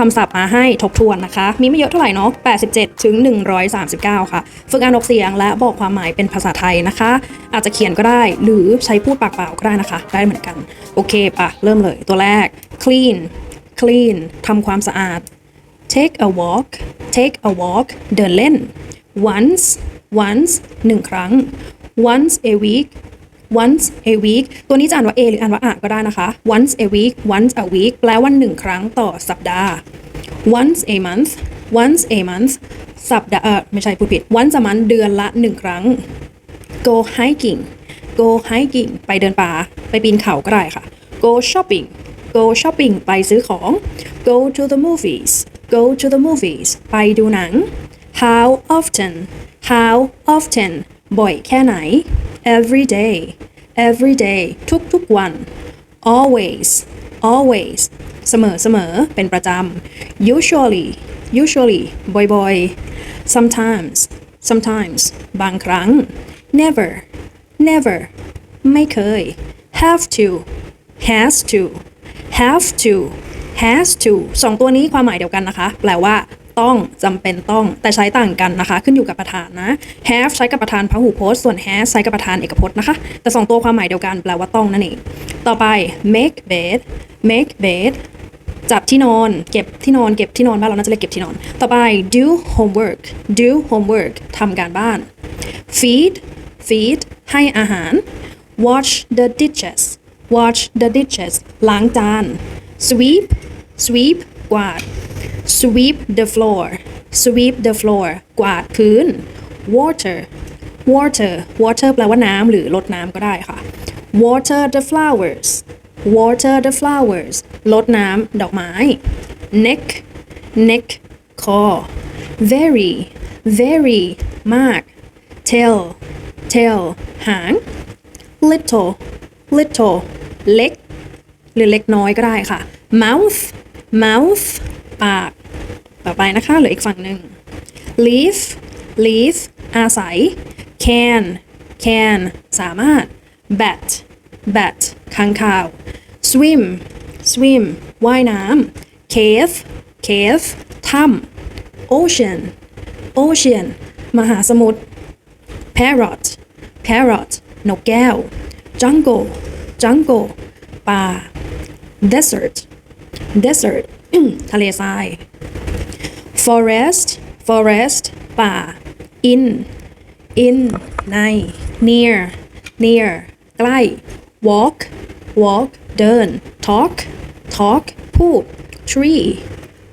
คำศัพท์มาให้ทบทวนนะคะ มีไม่เยอะเท่าไหร่เนาะ 87 ถึง 139 ค่ะ ฝึกอ่านออกเสียงและบอกความหมายเป็นภาษาไทยนะคะ อาจจะเขียนก็ได้หรือใช้พูดปากเปล่าก็ได้นะคะ ได้เหมือนกัน โอเคปะเริ่มเลยตัวแรก clean clean ทำความสะอาด take a walk take a walk เดินเล่น once once หนึ่งครั้ง once a week once a week ตัวนี้จะอ่านว่า a หรืออ่านว่าอะก็ได้นะคะ once a week once a week แปลว่าหนึ่งครั้งต่อสัปดาห์ once a month once a month สัปดาห์เออไม่ใช่พูดผิด once a month เดือนละหนึ่งครั้ง go hiking go hiking ไปเดินป่า ไปปีนเขาก็ได้ค่ะ go shopping go shopping ไปซื้อของ go to the movies go to the movies ไปดูหนัง how often how often บ่อยแค่ไหน every day every day ทุกทุกวัน always always เสมอเสมอเป็นประจำ usually usually บ่อยๆ sometimes sometimes บางครั้ง never never ไม่เคย have to has to have to has to สองตัวนี้ความหมายเดียวกันนะคะ แปลว่า ต้องจำเป็นต้องแต่ใช้ต่างกันนะคะ ขึ้นอยู่กับประธานนะ have ใช้กับประธานพหูพจน์ ส่วน has ใช้กับประธานเอกพจน์นะคะ แต่สองตัวความหมายเดียวกันแปลว่าต้องนั่นเองต่อไป make bed make bed จับที่นอน เก็บที่นอน เก็บที่นอนบ้านเราน่าจะเรียกเก็บที่นอน ต่อไป do homework do homework ทำการบ้าน feed feed ให้อาหาร wash the dishes wash the dishes ล้างจาน sweep sweep กวาด sweep the floor sweep the floor กวาดพื้น water water water แปลว่าน้ำหรือรดน้ำก็ได้ค่ะ water the flowers water the flowers รดน้ำดอกไม้ neck neck คอ very very มาก tail tail หาง little little เล็ก หรือเล็กน้อยก็ได้ค่ะ mouth mouth ปาก ต่อไปนะคะเหลืออีกฝั่งหนึ่ง live live อาศัย can can สามารถ bat bat ค้างคาว swim swim ว่ายน้ำ cave cave ถ้ำ ocean ocean มหาสมุทร parrot parrot นกแก้ว jungle jungle ป่า desert desert ทะเลทราย forest forest ป่า in in ใน near near ใกล้ walk walk เดิน talk talk พูด tree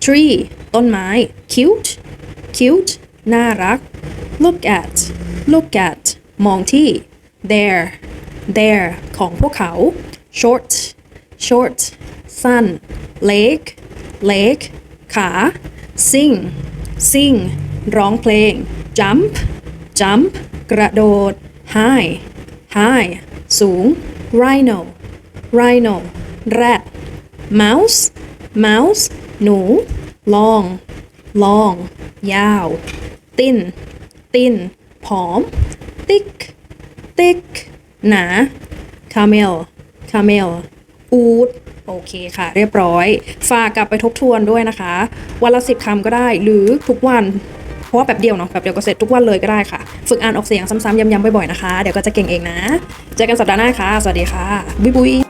tree ต้นไม้ cute cute น่ารัก look at look at มองที่ there there ของพวกเขา short short สั้น leg leg ขา sing sing ร้องเพลง jump jump กระโดด high high สูง rhino rhino rat mouse mouse หนู long long ยาว thin thin ผอม thick thick หนา camel camel อูด โอเคค่ะ เรียบร้อย ฝากกลับไปทบทวนด้วยนะคะ วันละสิบคำก็ได้ หรือทุกวัน เพราะว่าแบบเดียวเนาะแบบเดียวก็เสร็จทุกวันเลยก็ได้ค่ะ ฝึกอ่านออกเสียงซ้ำๆย้ำๆบ่อยๆนะคะ เดี๋ยวก็จะเก่งเองนะ เจอกันสัปดาห์หน้าค่ะ สวัสดีค่ะ บุยบุย